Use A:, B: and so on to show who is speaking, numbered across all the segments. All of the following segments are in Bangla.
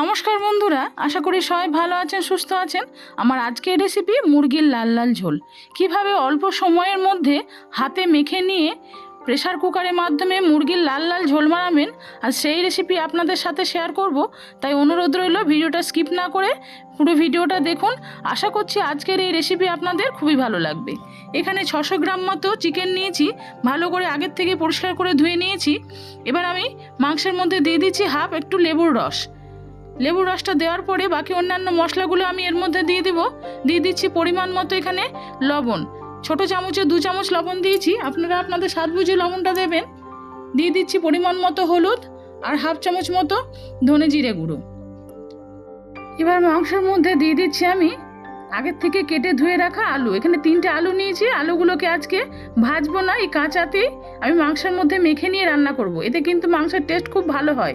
A: নমস্কার বন্ধুরা, আশা করি সবাই ভালো আছেন, সুস্থ আছেন। আমার আজকের রেসিপি মুরগির লাল লাল ঝোল। কীভাবে অল্প সময়ের মধ্যে হাতে মেখে নিয়ে প্রেসার কুকারের মাধ্যমে মুরগির লাল লাল ঝোল বানাবেন, আর সেই রেসিপি আপনাদের সাথে শেয়ার করব। তাই অনুরোধ রইল, ভিডিওটা স্কিপ না করে পুরো ভিডিওটা দেখুন। আশা করছি আজকের এই রেসিপি আপনাদের খুবই ভালো লাগবে। এখানে ছশো গ্রাম মতো চিকেন নিয়েছি, ভালো করে আগের থেকে পরিষ্কার করে ধুয়ে নিয়েছি। এবার আমি মাংসের মধ্যে দিয়ে দিচ্ছি হাফ একটু লেবুর রস। লেবুর রসটা দেওয়ার পরে বাকি অন্যান্য মশলাগুলো আমি এর মধ্যে দিয়ে দিব। দিয়ে দিচ্ছি পরিমাণ মতো এখানে লবণ। ছোট চামচে দু চামচ লবণ দিয়েছি। আপনারা আপনাদের স্বাদ বুঝে লবণটা দেবেন। দিয়ে দিচ্ছি পরিমাণ মতো হলুদ আর হাফ চামচ মতো ধনে জিরে গুঁড়ো। এবার মাংসের মধ্যে দিয়ে দিচ্ছি আমি আগের থেকে কেটে ধুয়ে রাখা আলু। এখানে তিনটে আলু নিয়েছি। আলুগুলোকে আজকে ভাজবো না। এই কাঁচাতেই আমি মাংসের মধ্যে মেখে নিয়ে রান্না করব। এতে কিন্তু মাংসের টেস্ট খুব ভালো হয়।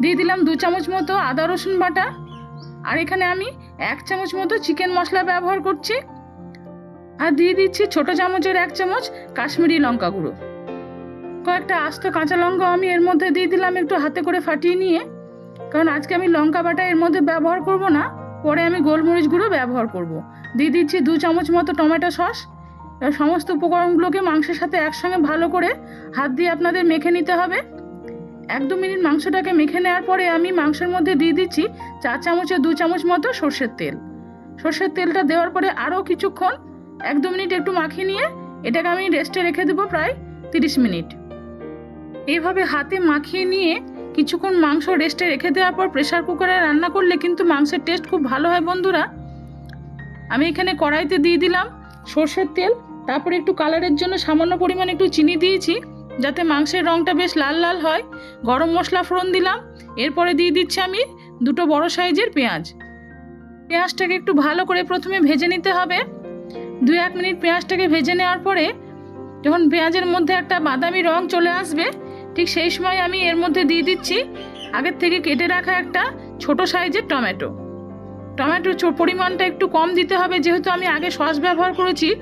A: দিয়ে দিলাম দু চামচ মতো আদা রসুন বাটা। আর এখানে আমি এক চামচ মতো চিকেন মশলা ব্যবহার করছি। আর দিয়ে দিচ্ছি ছোট চামচের এক চামচ কাশ্মীরি লঙ্কা গুঁড়ো। কয়েকটা আস্ত কাঁচা লঙ্কা আমি এর মধ্যে দিয়ে দিলাম একটু হাতে করে ফাটিয়ে নিয়ে। কারণ আজকে আমি লঙ্কা বাটা এর মধ্যে ব্যবহার করব না, পরে আমি গোলমরিচ গুঁড়ো ব্যবহার করব। দিয়ে দিচ্ছি দু চামচ মতো টমেটো সস। সমস্ত উপকরণগুলোকে মাংসের সাথে একসঙ্গে ভালো করে হাত দিয়ে আপনাদের মেখে নিতে হবে। এক দু মিনিট মাংসটাকে মেখে নেওয়ার পরে আমি মাংসের মধ্যে দিয়ে দিচ্ছি চার চামচে দু চামচ মতো সর্ষের তেল। সর্ষের তেলটা দেওয়ার পরে আরও কিছুক্ষণ এক দু মিনিট একটু মাখিয়ে নিয়ে এটাকে আমি রেস্টে রেখে দেবো প্রায় তিরিশ মিনিট। এইভাবে হাতে মাখিয়ে নিয়ে কিছুক্ষণ মাংস রেস্টে রেখে দেওয়ার পর প্রেসার কুকারে রান্না করলে কিন্তু মাংসের টেস্ট খুব ভালো হয় বন্ধুরা। আমি এখানে কড়াইতে দিয়ে দিলাম সর্ষের তেল, তারপরে একটু কালারের জন্য সামান্য পরিমাণ একটু চিনি দিয়েছি। যাতে মাংসের রঙটা বেশ লাল লাল হয়। গরম মশলা ফোড়ন দিলাম। এরপরে দিয়ে দিচ্ছি আমি দুটো বড় সাইজের পেঁয়াজ। পেঁয়াজটাকে একটু ভালো করে প্রথমে ভেজে নিতে হবে। দু এক মিনিট পেঁয়াজটাকে ভেজে নেওয়ার পরে যখন পেঁয়াজের মধ্যে একটা বাদামি রং চলে আসবে, ঠিক সেই সময় আমি এর মধ্যে দিয়ে দিচ্ছি আগের থেকে কেটে রাখা একটা ছোট সাইজের টমেটো। টমেটোর পরিমাণটা একটু কম দিতে হবে। যেহেতু আমি আগে সস ব্যবহার করেছি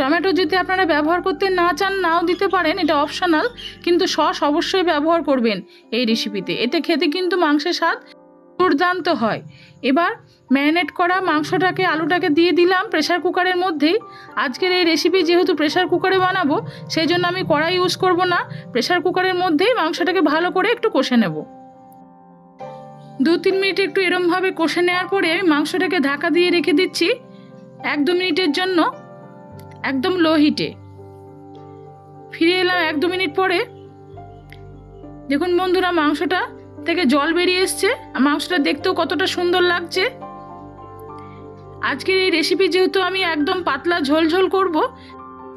A: টমেটো যদি আপনারা ব্যবহার করতে না চান, নাও দিতে পারেন, এটা অপশনাল কিন্তু সস অবশ্যই ব্যবহার করবেন এই রেসিপিতে এতে খেতে কিন্তু মাংসের স্বাদ দুর্দান্ত হয়। এবার ম্যারিনেট করা মাংসটাকে, আলুটাকে দিয়ে দিলাম প্রেশার কুকারের মধ্যেই। আজকের এই রেসিপি যেহেতু প্রেসার কুকারে বানাবো সেই জন্য আমি কড়াই ইউজ করব না। প্রেশার কুকারের মধ্যেই মাংসটাকে ভালো করে একটু কষে নেব। দু তিন মিনিট একটু এরমভাবে কষে নেওয়ার পরে আমি মাংসটাকে ঢাকা দিয়ে রেখে দিচ্ছি। এক দু মিনিটের জন্য একদম লো হিটে ফিরে এলাম এক দু মিনিট পরে। দেখুন বন্ধুরা, মাংসটা থেকে জল বেরিয়ে এসছে। আর মাংসটা দেখতেও কতটা সুন্দর লাগছে। আজকের এই রেসিপি যেহেতু আমি একদম পাতলা ঝোল ঝোল করব,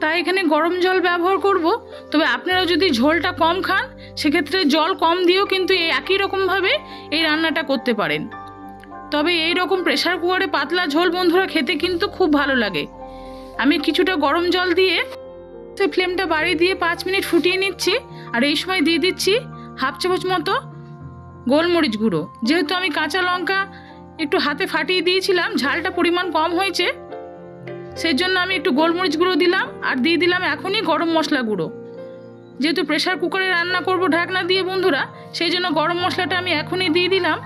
A: তাই এখানে গরম জল ব্যবহার করব। তবে আপনারা যদি ঝোলটা কম খান, সেক্ষেত্রে জল কম দিয়েও কিন্তু এই একই রকমভাবে এই রান্নাটা করতে পারেন। তবে এই রকম প্রেসার কুকারে পাতলা ঝোল বন্ধুরা, খেতে কিন্তু খুব ভালো লাগে। আমি কিছুটা গরম জল দিয়ে সে ফ্লেমটা বাড়িয়ে দিয়ে পাঁচ মিনিট ফুটিয়ে নিচ্ছি, আর এই সময় দিয়ে দিচ্ছি হাফ চামচ মতো গোলমরিচ গুঁড়ো। যেহেতু আমি কাঁচা লঙ্কা একটু হাতে ফাটিয়ে দিয়েছিলাম, ঝালটা পরিমাণ কম হয়েছে সেই জন্য আমি একটু গোলমরিচ গুঁড়ো দিলাম, আর দিয়ে দিলাম এখনই গরম মশলা গুঁড়ো। যেহেতু প্রেশার কুকারে রান্না করব ঢাকনা দিয়ে বন্ধুরা, সেই জন্য গরম মশলাটা আমি এখনই দিয়ে দিলাম,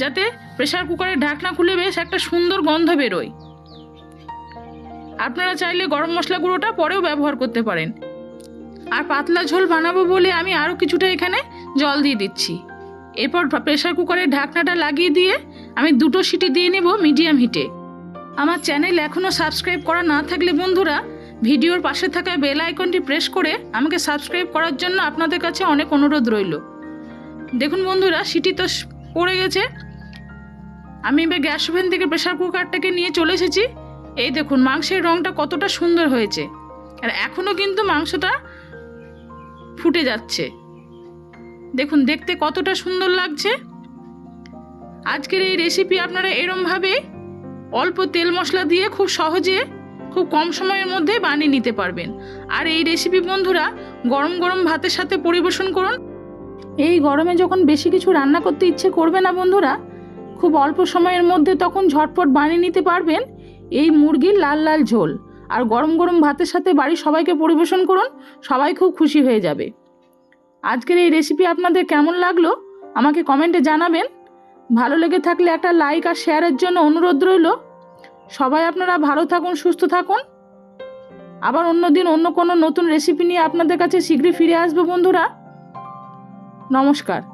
A: যাতে প্রেশার কুকারের ঢাকনা খুলে বেশ একটা সুন্দর গন্ধ বেরোয়। আপনারা চাইলে গরম মশলা গুঁড়োটা পরেও ব্যবহার করতে পারেন। আর পাতলা ঝোল বানাবো বলে আমি আরও কিছুটা এখানে জল দিয়ে দিচ্ছি। এরপর প্রেসার কুকারের ঢাকনাটা লাগিয়ে দিয়ে আমি দুটো সিটি দিয়ে নেব মিডিয়াম হিটে। আমার চ্যানেল এখনও সাবস্ক্রাইব করা না থাকলে বন্ধুরা, ভিডিওর পাশে থাকা বেল আইকনটি প্রেস করে আমাকে সাবস্ক্রাইব করার জন্য আপনাদের কাছে অনেক অনুরোধ রইল। দেখুন বন্ধুরা, সিটি তো পড়ে গেছে। আমি এবার গ্যাস ওভেন থেকে প্রেসার কুকারটাকে নিয়ে চলে এসেছি। এই দেখুন, মাংসের রঙটা কতটা সুন্দর হয়েছে। আর এখনও কিন্তু মাংসটা ফুটে যাচ্ছে। দেখুন, দেখতে কতটা সুন্দর লাগছে। আজকের এই রেসিপি আপনারা এরমভাবে অল্প তেল মশলা দিয়ে খুব সহজে, খুব কম সময়ের মধ্যে বানিয়ে নিতে পারবেন। আর এই রেসিপি বন্ধুরা, গরম গরম ভাতের সাথে পরিবেশন করুন। এই গরমে যখন বেশি কিছু রান্না করতে ইচ্ছে করবে না বন্ধুরা, খুব অল্প সময়ের মধ্যে তখন ঝটপট বানিয়ে নিতে পারবেন। এই মুরগির লাল লাল ঝোল আর গরম গরম ভাতের সাথে বাড়ির সবাইকে পরিবেশন করুন, সবাই খুব খুশি হয়ে যাবে। আজকের এই রেসিপি আপনাদের কেমন লাগল? আমাকে কমেন্টে জানাবেন। ভালো লেগে থাকলে একটা লাইক আর শেয়ারের জন্য অনুরোধ রইল। সবাই আপনারা ভালো থাকুন, সুস্থ থাকুন। আবার অন্য দিন অন্য কোনো নতুন রেসিপি নিয়ে আপনাদের কাছে শীঘ্রই ফিরে আসব বন্ধুরা। নমস্কার।